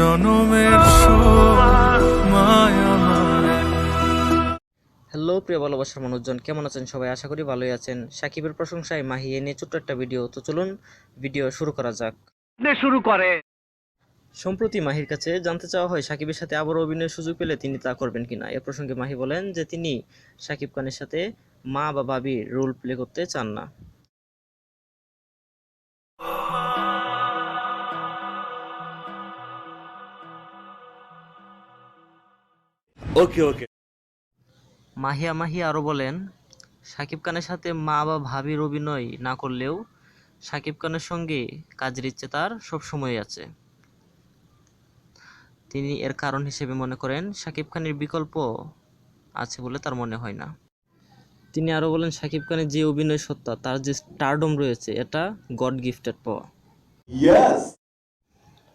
জনমের হ্যালো প্রিয় ভালোবাসার মানুষজন কেমন আছেন সবাই? আশা করি ভালোই আছেন। সাকিবের প্রশংসায় মাহি নিয়ে ছোট্ট একটা ভিডিও। তো চলুন ভিডিও শুরু করা যাক। শুরু করে। সম্প্রতি মাহির কাছে জানতে চাওয়া হয় সাকিবের সাথে আবার অভিনয়ের সুযোগ পেলে তিনি তা করবেন কিনা? এ প্রসঙ্গে মাহি বলেন যে তিনি সাকিব খানের সাথে মা বা ভাবির রোল প্লে করতে চান না। ওকে ওকে মাহিয়া মাহি আরও বলেন সাকিব খানের সাথে মা বা ভাবির অভিনয় না করলেও সাকিব খানের সঙ্গে কাজের ইচ্ছে তার সবসময় আছে। তিনি এর কারণ হিসেবে মনে করেন সাকিব খানের বিকল্প আছে বলে তার মনে হয় না। তিনি আরও বলেন সাকিব খানের যে অভিনয় সত্তা তার যে স্টারডম রয়েছে এটা গড গিফটেড পাওয়া।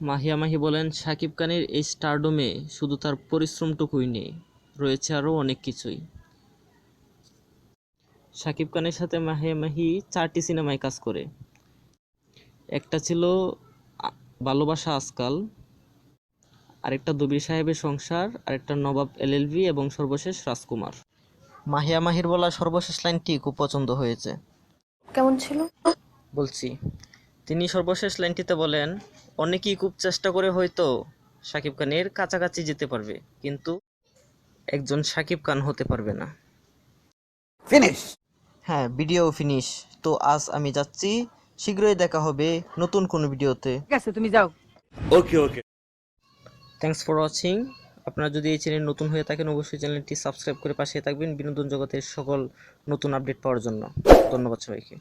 মাহিয়া মাহি বলেন সাকিব খানের এই স্টারডোমে শুধু তার পরিশ্রমটুকুই নেই রয়েছে আরও অনেক কিছুই। সাকিব খানের সাথে মাহিয়া মাহি চারটি সিনেমায় কাজ করে। একটা ছিল ভালোবাসা আজকাল আরেকটা দবির সাহেবের সংসার আরেকটা নবাব এলএলভি এবং সর্বশেষ রাজকুমার। মাহিয়া মাহির বলা সর্বশেষ লাইনটি খুব পছন্দ হয়েছে। কেমন ছিল? বলছি তিনি সর্বশেষ লাইনটিতে বলেন অনেকেই খুব চেষ্টা করে হয়তো সাকিব খানের কাছাকাছি যেতে পারবে কিন্তু একজন সাকিব খান হতে পারবে না। ফিনিশ। হ্যাঁ ভিডিও ফিনিশ। তো আজ আমি যাচ্ছি। শীঘ্রই দেখা হবে নতুন কোনো ভিডিওতে। ঠিক আছে তুমি যাও। Okay okay thanks for watching আপনারা যদি এই চ্যানেল নতুন হয়ে থাকেন অবশ্যই চ্যানেলটি সাবস্ক্রাইব করে পাশে থাকবেন বিনোদন জগতের সকল নতুন আপডেট পাওয়ার জন্য। ধন্যবাদ সবাইকে।